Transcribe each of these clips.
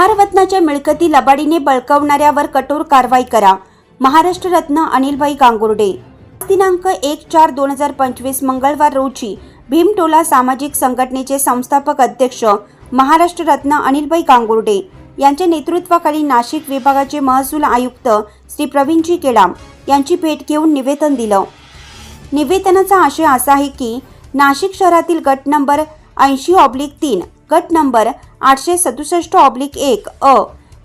महारत्नाच्या मिळकती लबाडीने बळकवणाऱ्यावर कठोर कारवाई करा. महाराष्ट्र रत्न अनिलभाई गांगुर्डे दिनांक एक चार दोन हजार पंचवीस मंगळवार रोजी भीमटोला सामाजिक संघटनेचे संस्थापक अध्यक्ष महाराष्ट्र रत्न अनिलभाई गांगुर्डे यांच्या नेतृत्वाखाली नाशिक विभागाचे महसूल आयुक्त श्री प्रवीणजी केडाम यांची भेट घेऊन निवेदन दिलं. निवेदनाचा आशय असा आहे की नाशिक शहरातील गट नंबर ऐंशी ऑब्लिक तीन गट नंबर आठशे सदुसष्ट ऑब्लिक एक अ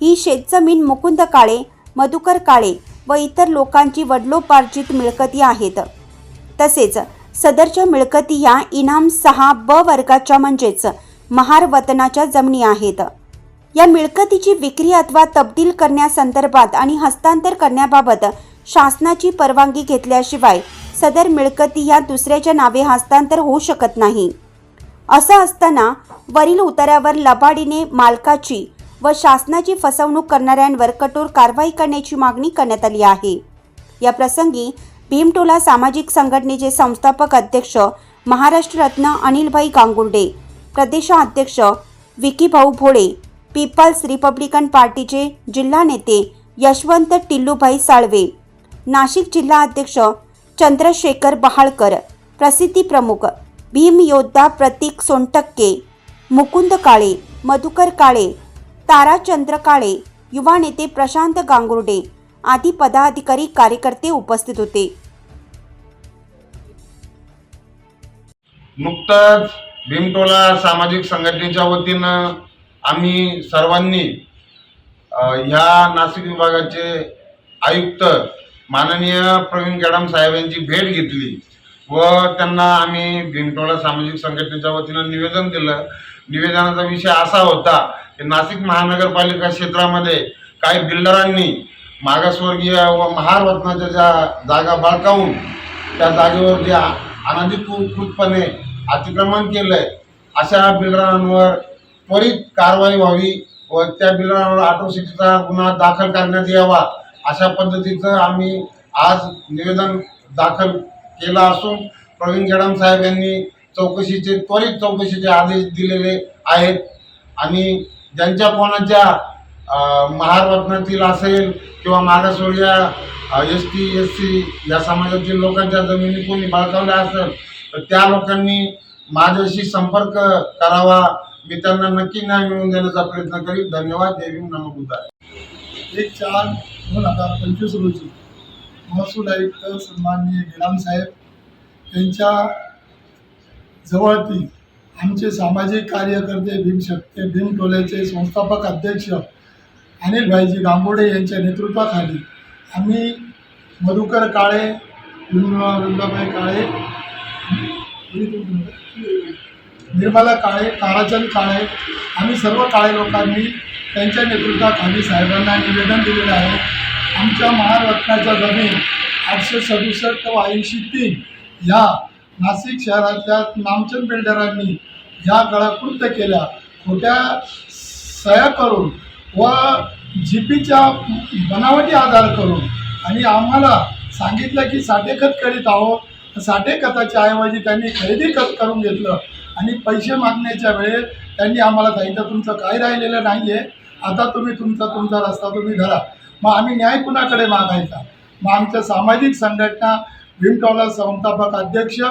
ही शेतजमीन मुकुंद काळे मधुकर काळे व इतर लोकांची वडलोपार्जित मिळकती आहेत. तसेच सदरच्या मिळकती या इनाम सहा ब वर्गाच्या म्हणजेच महार वतनाच्या जमिनी आहेत. या मिळकतीची विक्री अथवा तब्दील करण्यासंदर्भात आणि हस्तांतर करण्याबाबत शासनाची परवानगी घेतल्याशिवाय सदर मिळकती या दुसऱ्याच्या नावे हस्तांतर होऊ शकत नाही. असं असताना वरील उतार्यावर लबाडीने मालकाची व शासनाची फसवणूक करणाऱ्यांवर कठोर कारवाई करण्याची मागणी करण्यात आली आहे. या प्रसंगी भीमटोला सामाजिक संघटनेचे संस्थापक अध्यक्ष महाराष्ट्र रत्न अनिलभाई गांगुर्डे प्रदेशाध्यक्ष विकीभाऊ भोळे पीपल्स रिपब्लिकन पार्टीचे जिल्हा नेते यशवंत टिल्लूभाई साळवे नाशिक जिल्हा अध्यक्ष चंद्रशेखर बहाळकर प्रसिद्धी प्रमुख भीम योद्धा प्रतीक सोनटक्के मुकुंद काळे मधुकर काळे ताराचंद्र काळे युवा नेते प्रशांत गांगुर्डे आदी पदाधिकारी कार्यकर्ते उपस्थित होते. नुकतंच भीमटोला सामाजिक संघटनेच्या वतीनं आम्ही सर्वांनी ह्या नाशिक विभागाचे आयुक्त माननीय प्रवीण केडाम साहेब यांची भेट घेतली. व त्यांना आम्ही भीमटोळा सामाजिक संघटनेच्या वतीनं निवेदन दिलं. निवेदनाचा विषय असा होता की नाशिक महानगरपालिका क्षेत्रामध्ये काही बिल्डरांनी मागासवर्गीय व महारत्नाच्या ज्या जागा बळकावून त्या जागेवर जे अनधिकृतपणे अतिक्रमण केलंय अशा बिल्डरांवर त्वरित कारवाई व्हावी व त्या बिल्डरांवर अट्रॉसिटीचा गुन्हा दाखल करण्यात यावा अशा पद्धतीचं आम्ही आज निवेदन दाखल केला असून प्रवीण जडम साहेब यांनी चौकशीचे त्वरित चौकशीचे आदेश दिलेले आहेत. आणि ज्यांच्या कोणाच्या महारत्नातील असेल किंवा मागासवर्गीय एस टी एस सी या समाजातील लोकांच्या जमिनी कोणी बळकावल्या असेल तर त्या लोकांनी माझ्याशी संपर्क करावा. मी त्यांना नक्की न्याय मिळवून देण्याचा प्रयत्न करीन धन्यवाद. देवी भीम. नमो एक चार दोन हजार पंचवीस रोजी. महसूल आयुक्त सन्माननीय गेडाम साहेब यांच्या जवळती आमचे सामाजिक कार्यकर्ते भीमशक्ती भीम टोल्याचे संस्थापक अध्यक्ष अनिल भाईजी गांगोडे यांच्या नेतृत्वाखाली आम्ही मधुकर काळे वृंदाबाई काळे निर्मला काळे ताराचंद काळे आम्ही सर्व काळे लोकांनी त्यांच्या नेतृत्वाखाली साहेबांना निवेदन दिलेलं आहे. आमच्या महारत्नाच्या जमीन आठशे सदुसष्ट व ऐंशी तीन ह्या नाशिक शहरातल्या नामचंद बिल्डरांनी ह्या गळाकृत्य केल्या. खोट्या सह्या करून व जी पीच्या बनावटी आधार करून. आणि आम्हाला सांगितलं की साठेखत करीत आहोत. साठेखताच्या ऐवजी त्यांनी खरेदी खत करून घेतलं. आणि पैसे मागण्याच्या वेळेस त्यांनी आम्हाला सांगितलं तुमचं काय राहिलेलं नाही आहे आता तुम्ही तुमचा तुमचा रस्ता तुम्ही धरा. मग आम्ही न्याय कुणाकडे मागायचा? मग आमच्या सामाजिक संघटना भीमटॉला संस्थापक अध्यक्ष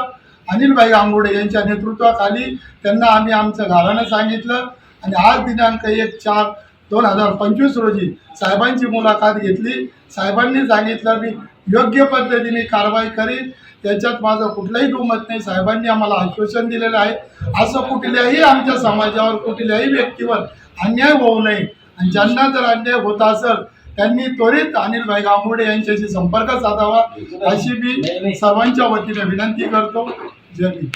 अनिलभाई गांगुडे यांच्या नेतृत्वाखाली त्यांना आम्ही आमचं घालानं सांगितलं. आणि आज दिनांक एक चार दोन हजार पंचवीस रोजी साहेबांची मुलाखत घेतली. साहेबांनी सांगितलं मी योग्य पद्धतीने कारवाई करीन. त्याच्यात माझं कुठलंही दुमत नाही. साहेबांनी आम्हाला आश्वासन दिलेलं आहे. असं कुठल्याही आमच्या समाजावर कुठल्याही व्यक्तीवर अन्याय होऊ नये. आणि ज्यांना जर अन्याय होत असेल त्यांनी त्वरित अनिलभाई गांगुडे यांच्याशी संपर्क साधावा अशी मी सर्वांच्या वतीने विनंती करतो. जय